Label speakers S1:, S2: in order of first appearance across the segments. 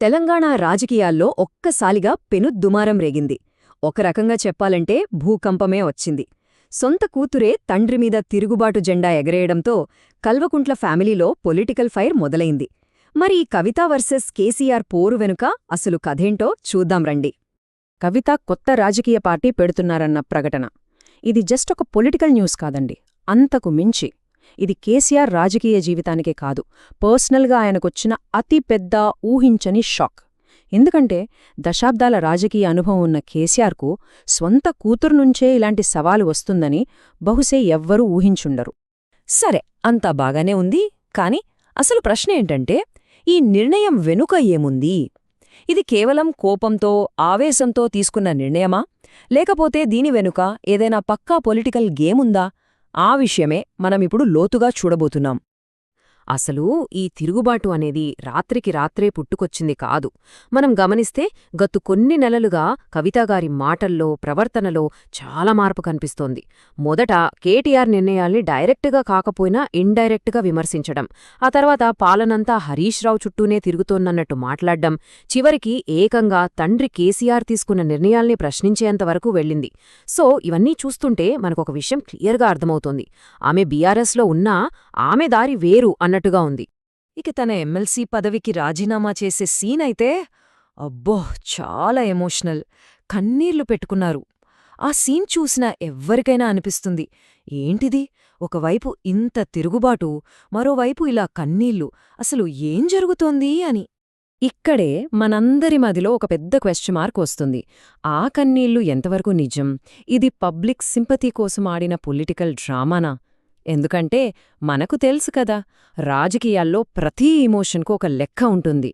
S1: తెలంగాణ రాజకీయాల్లో ఒక్కసాలిగా పెనుద్దుమారం రేగింది. ఒక రకంగా చెప్పాలంటే భూకంపమే వచ్చింది. సొంత కూతురే తండ్రి మీద తిరుగుబాటు జెండా ఎగరేయడంతో కల్వకుంట్ల ఫ్యామిలీలో పొలిటికల్ ఫైర్ మొదలైంది. మరి ఈ కవిత వర్సెస్ కేసీఆర్ పోరు వెనుక అసలు కథేంటో చూద్దాం రండి.
S2: కవిత కొత్త రాజకీయ పార్టీ పెడుతున్నారన్న ప్రకటన. ఇది జస్ట్ ఒక పొలిటికల్ న్యూస్ కాదండి. అంతకు మించి. ఇది కేసీఆర్ రాజకీయ జీవితానికే కాదు. పర్సనల్గా ఆయనకొచ్చిన అతి పెద్ద ఊహించని షాక్. ఎందుకంటే దశాబ్దాల రాజకీయ అనుభవం ఉన్న కేసీఆర్కు స్వంత కూతురు నుంచే ఇలాంటి సవాలు వస్తుందని బహుశే ఎవ్వరూ ఊహించుండరు.
S1: సరే అంతా బాగానే ఉంది. కాని అసలు ప్రశ్న ఏంటంటే ఈ నిర్ణయం వెనుక ఏముంది? ఇది కేవలం కోపంతో ఆవేశంతో తీసుకున్న నిర్ణయమా? లేకపోతే దీని వెనుక ఏదైనా పక్కా పొలిటికల్ గేముందా? ఆ విషయమే మనమిప్పుడు లోతుగా చూడబోతున్నాం. అసలు ఈ తిరుగుబాటు అనేది రాత్రికి రాత్రే పుట్టుకొచ్చింది కాదు. మనం గమనిస్తే గత కొన్ని నెలలుగా కవితాగారి మాటల్లో ప్రవర్తనలో చాలా మార్పు కనిపిస్తోంది. మొదట కేటీఆర్ నిర్ణయాల్ని డైరెక్ట్గా కాకపోయినా ఇండైరెక్ట్గా విమర్శించడం ఆ తర్వాత పాలనంతా హరీష్ రావు చుట్టూనే తిరుగుతోన్నన్నట్టు మాట్లాడ్డం చివరికి ఏకంగా తండ్రి కేసీఆర్ తీసుకున్న నిర్ణయాల్ని ప్రశ్నించేంతవరకు వెళ్ళింది. సో ఇవన్నీ చూస్తుంటే మనకొక విషయం క్లియర్గా అర్థమవుతోంది. ఆమె బీఆర్ఎస్లో ఉన్నా ఆమె దారి వేరు అన్నట్టుగా ఉంది. ఇక తన ఎమ్మెల్సీ పదవికి రాజీనామా చేసే సీన్ అయితే అబ్బో చాలా ఎమోషనల్. కన్నీళ్ళు పెట్టుకున్నారు. ఆ సీన్ చూసిన ఎవ్వరికైనా అనిపిస్తుంది. ఏంటిది? ఒకవైపు ఇంత తిరుగుబాటు మరోవైపు ఇలా కన్నీళ్ళు. అసలు ఏం జరుగుతోంది అని. ఇక్కడే మనందరి మదిలో ఒక పెద్ద క్వశ్చన్ మార్క్ వస్తుంది. ఆ కన్నీళ్ళు ఎంతవరకు నిజం? ఇది పబ్లిక్ సింపతి కోసం ఆడిన పొలిటికల్ డ్రామానా? ఎందుకంటే మనకు తెలుసు కదా రాజకీయాల్లో ప్రతి ఇమోషన్కు ఒక లెక్క ఉంటుంది.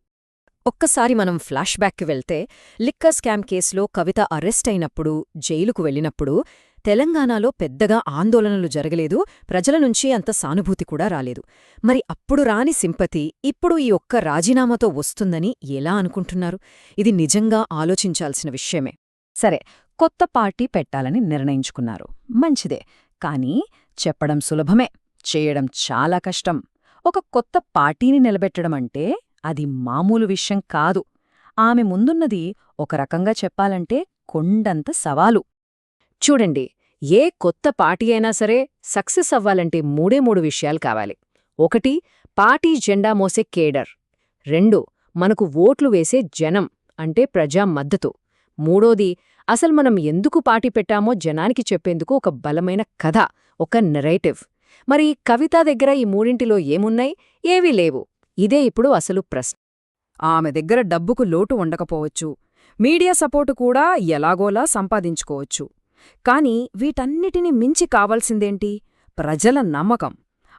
S1: ఒక్కసారి మనం ఫ్లాష్ బ్యాక్కి వెళ్తే లిక్కర్ స్కామ్ కేసులో కవిత అరెస్ట్ అయినప్పుడు జైలుకు వెళ్ళినప్పుడు తెలంగాణలో పెద్దగా ఆందోళనలు జరగలేదు ప్రజల నుంచి అంత సానుభూతి కూడా రాలేదు. మరి అప్పుడు రాని సింపతి ఇప్పుడు ఈ ఒక్క రాజీనామాతో వస్తుందని ఎలా అనుకుంటున్నారు? ఇది నిజంగా ఆలోచించాల్సిన విషయమే. సరే కొత్త పార్టీ పెట్టాలని నిర్ణయించుకున్నారు. మంచిదే. కానీ చెప్పడం సులభమే చేయడం చాలా కష్టం. ఒక కొత్త పార్టీని నిలబెట్టడమంటే అది మామూలు విషయం కాదు. ఆమె ముందున్నది ఒక రకంగా చెప్పాలంటే కొండంత సవాలు. చూడండి ఏ కొత్త పార్టీ అయినా సరే సక్సెస్ అవ్వాలంటే మూడే మూడు విషయాలు కావాలి. ఒకటి పార్టీ జెండా మోసే కేడర్. రెండు మనకు ఓట్లు వేసే జనం అంటే ప్రజా మద్దతు. మూడోది అసలు మనం ఎందుకు పార్టీ పెట్టామో జనానికి చెప్పేందుకు ఒక బలమైన కథ. ఒక నెరేటివ్ మరి కవిత దగ్గర ఈ మూడింటిలో ఏమున్నాయి? ఏవీ లేవు. ఇదే ఇప్పుడు అసలు ప్రశ్న.
S2: ఆమె దగ్గర డబ్బుకు లోటు ఉండకపోవచ్చు. మీడియా సపోర్టు కూడా ఎలాగోలా సంపాదించుకోవచ్చు. కాని వీటన్నిటిని మించి కావాల్సిందేంటి? ప్రజల నమ్మకం.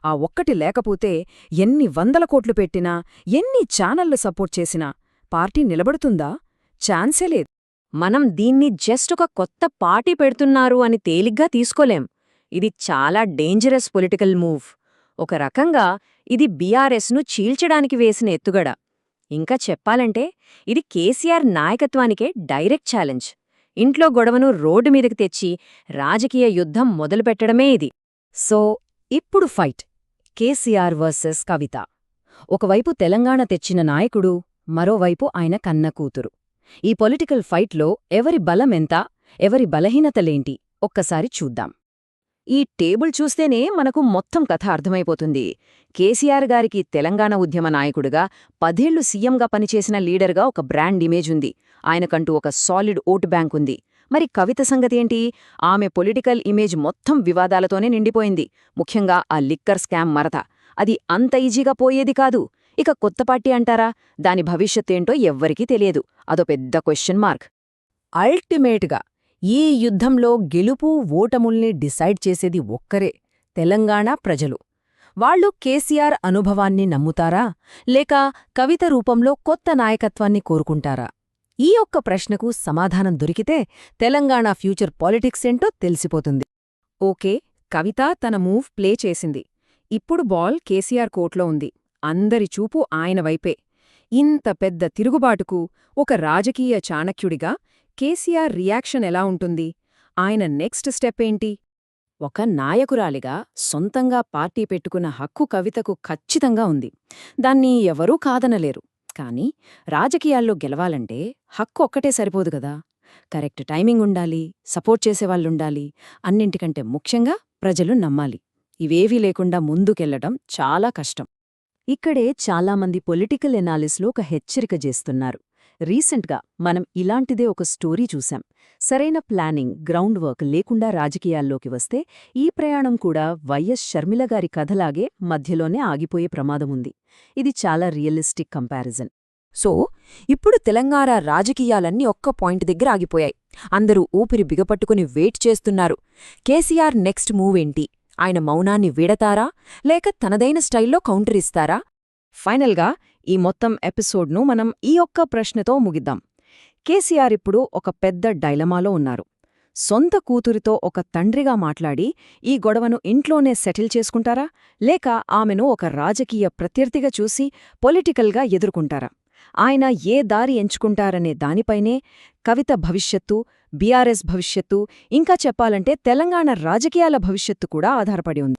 S2: ఆ ఒక్కటి లేకపోతే ఎన్ని వందల కోట్లు పెట్టినా ఎన్ని ఛానళ్ళు సపోర్ట్ చేసినా పార్టీ నిలబడుతుందా? ఛాన్సే లేదు.
S1: మనం దీన్ని జస్ట్ ఒక కొత్త పార్టీ పెడుతున్నారు అని తేలిగ్గా తీసుకోలేం. ఇది చాలా డేంజరస్ పొలిటికల్ మూవ్ ఒక రకంగా ఇది బీఆర్ఎస్ను చీల్చడానికి వేసిన ఎత్తుగడ. ఇంకా చెప్పాలంటే ఇది కేసీఆర్ నాయకత్వానికే డైరెక్ట్ ఛాలెంజ్ ఇంట్లో గొడవను రోడ్డు మీదకి తెచ్చి రాజకీయ యుద్ధం మొదలుపెట్టడమే ఇది. సో ఇప్పుడు ఫైట్. కేసీఆర్ వర్సెస్ కవిత. ఒకవైపు తెలంగాణ తెచ్చిన నాయకుడు మరోవైపు ఆయన కన్న కూతురు. ఈ పొలిటికల్ ఫైట్లో ఎవరి బలమెంత ఎవరి బలహీనతలేంటి ఒక్కసారి చూద్దాం. ఈ టేబుల్ చూస్తేనే మనకు మొత్తం కథ అర్థమైపోతుంది. కేసీఆర్ గారికి తెలంగాణ ఉద్యమ నాయకుడిగా పదేళ్ళు సీఎంగా పనిచేసిన లీడర్గా ఒక బ్రాండ్ ఇమేజ్ ఉంది. ఆయనకంటూ ఒక సాలిడ్ ఓటు బ్యాంక్ ఉంది. మరి కవిత సంగతేంటి ఆమె పొలిటికల్ ఇమేజ్ మొత్తం వివాదాలతోనే నిండిపోయింది. ముఖ్యంగా ఆ లిక్కర్ స్కామ్ మరత. అది అంత ఈజీగా పోయేది కాదు. ఇక కొత్త పార్టీ అంటారా? దాని భవిష్యత్తేంటో ఎవ్వరికీ తెలియదు. అదో పెద్ద క్వశ్చన్ మార్క్. అల్టిమేట్గా ఈ యుద్ధంలో గెలుపు ఓటముల్ని డిసైడ్ చేసేది ఒక్కరే తెలంగాణ ప్రజలు. వాళ్ళు కేసీఆర్ అనుభవాన్ని నమ్ముతారా? లేక కవిత రూపంలో కొత్త నాయకత్వాన్ని కోరుకుంటారా? ఈ ఒక్క ప్రశ్నకు సమాధానం దొరికితే తెలంగాణ ఫ్యూచర్ పాలిటిక్స్ ఏంటో తెలిసిపోతుంది. ఓకే కవిత తన మూవ్ ప్లే చేసింది. ఇప్పుడు బాల్ కేసీఆర్ కోర్ట్లో ఉంది. అందరి చూపు ఆయన వైపే. ఇంత పెద్ద తిరుగుబాటుకు ఒక రాజకీయ చాణక్యుడిగా కేసీఆర్ రియాక్షన్ ఎలా ఉంటుంది? ఆయన నెక్స్ట్ స్టెప్ ఏంటి? ఒక నాయకురాలిగా సొంతంగా పార్టీ పెట్టుకున్న హక్కు కవితకు ఖచ్చితంగా ఉంది. దాన్ని ఎవరూ కాదనలేరు.
S2: కానీ రాజకీయాల్లో గెలవాలంటే హక్కు ఒక్కటే సరిపోదు కదా. కరెక్ట్ టైమింగ్ ఉండాలి సపోర్ట్ చేసేవాళ్ళుండాలి అన్నింటికంటే ముఖ్యంగా ప్రజలు నమ్మాలి. ఇవేవీ లేకుండా ముందుకెళ్ళడం చాలా కష్టం.
S1: ఇక్కడే చాలామంది పొలిటికల్ ఎనాలిస్లు ఒక హెచ్చరిక చేస్తున్నారు. రీసెంట్గా మనం ఇలాంటిదే ఒక స్టోరీ చూశాం. సరైన ప్లానింగ్ గ్రౌండ్ వర్క్ లేకుండా రాజకీయాల్లోకి వస్తే ఈ ప్రయాణం కూడా వైఎస్ షర్మిల గారి కథలాగే మధ్యలోనే ఆగిపోయే ప్రమాదముంది ఇది చాలా రియలిస్టిక్ కంపారిజన్.
S2: సో ఇప్పుడు తెలంగాణ రాజకీయాలన్నీ ఒక్క పాయింట్ దగ్గర ఆగిపోయాయి. అందరూ ఊపిరి బిగపట్టుకుని వెయిట్ చేస్తున్నారు. కేసీఆర్ నెక్స్ట్ మూవ్ ఏంటి? ఆయన మౌనాన్ని వీడతారా? లేక తనదైన స్టైల్లో కౌంటర్ ఇస్తారా? ఫైనల్గా ఈ మొత్తం ఎపిసోడ్ను మనం ఈ ఒక్క ప్రశ్నతో ముగిద్దాం. కేసీఆర్ ఇప్పుడు ఒక పెద్ద డైలమాలో ఉన్నారు. సొంత కూతురితో ఒక తండ్రిగా మాట్లాడి ఈ గొడవను ఇంట్లోనే సెటిల్ చేసుకుంటారా? లేక ఆమెను ఒక రాజకీయ ప్రత్యర్థిగా చూసి పొలిటికల్గా ఎదుర్కొంటారా? ఆయన ఏ దారి ఎంచుకుంటారనే దానిపైనే కవిత భవిష్యత్తు బీఆర్ఎస్ భవిష్యత్తు ఇంకా చెప్పాలంటే తెలంగాణ రాజకీయాల భవిష్యత్తు కూడా ఆధారపడి ఉంది.